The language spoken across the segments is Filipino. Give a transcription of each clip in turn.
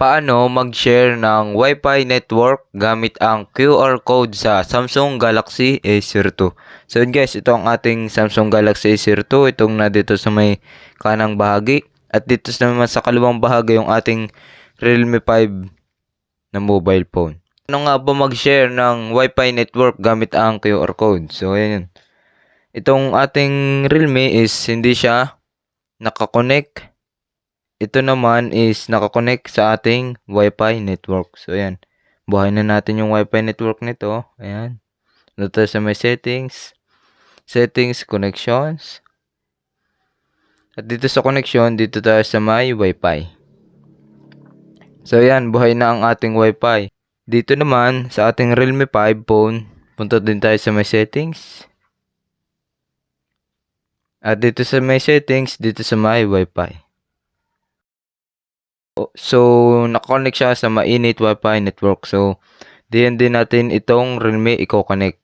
paano mag-share ng Wi-Fi network gamit ang QR code sa Samsung Galaxy A02. So guys, ito ang ating Samsung Galaxy A02. Itong na dito sa may kanang bahagi. At dito sa naman sa kalawang bahagi yung ating Realme 5 na mobile phone. Ano nga ba mag-share ng Wi-Fi network gamit ang QR code? So ayan yun. Itong ating Realme is hindi siya nakakonect ito naman is nakakonect sa ating Wi-Fi network. So, ayan. Buhay na natin yung Wi-Fi network nito. Ayan. Dito sa may settings. Settings, connections. At dito sa connection, dito tayo sa may Wi-Fi. So, ayan. Buhay na ang ating Wi-Fi. Dito naman, sa ating Realme 5 phone, punta din tayo sa may settings. At dito sa may settings, dito sa may Wi-Fi. So, nakakonect siya sa mainit Wi-Fi network. So, diyan din natin itong Realme i-connect.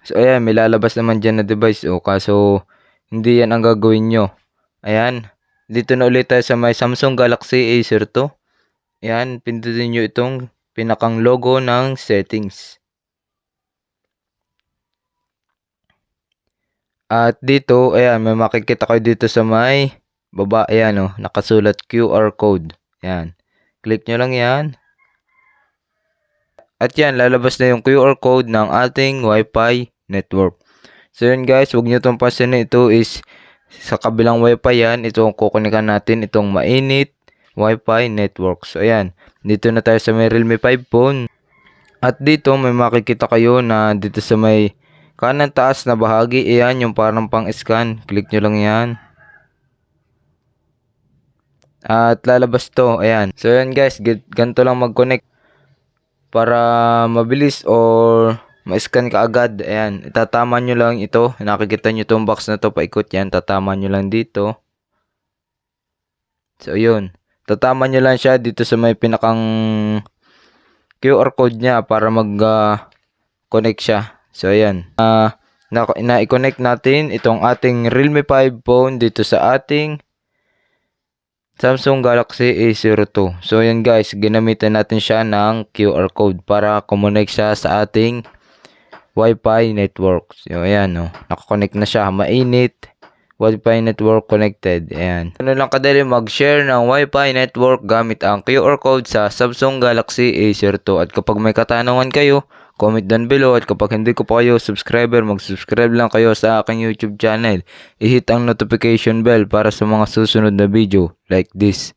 So, ayan, may lalabas naman dyan na device. O, kaso, hindi yan ang gagawin nyo. Ayan, dito na ulit tayo sa may Samsung Galaxy A02. Ayan, pindutin nyo itong pinakang logo ng settings. At dito, ayan, may makikita kayo dito sa may baba, ayan oh, nakasulat QR code. Ayan. Click nyo lang yan. At yan, lalabas na yung QR code ng ating Wi-Fi network. So yun guys, huwag nyo itong pasin ito is sa kabilang Wi-Fi yan, itong kukunikan natin itong mainit Wi-Fi network. So ayan, dito na tayo sa may Realme 5 phone. At dito may makikita kayo na dito sa may kanan taas na bahagi, iyan yung parang pang-scan. Click nyo lang yan. At lalabas to, ayan. So yan guys, ganito lang mag-connect para mabilis or ma-scan ka agad. Ayan, itatama nyo lang ito. Nakikita nyo itong box na to, paikot yan. Tatama nyo lang dito. So yun. Tatama nyo lang siya dito sa may pinakang QR code niya para mag-connect uh, siya. So, ayan. Uh, na, i-connect natin itong ating Realme 5 phone dito sa ating Samsung Galaxy A02. So, ayan guys. Ginamitan natin siya ng QR code para kumonek siya sa ating Wi-Fi network. So, ayan. Oh, nakakonect na siya. Mainit. Wi-Fi network connected. Ayan. Ano lang kadali mag-share ng Wi-Fi network gamit ang QR code sa Samsung Galaxy A02. At kapag may katanungan kayo, comment down below at kapag hindi ko pa kayo subscriber, mag-subscribe lang kayo sa aking YouTube channel. I-hit ang notification bell para sa mga susunod na video like this.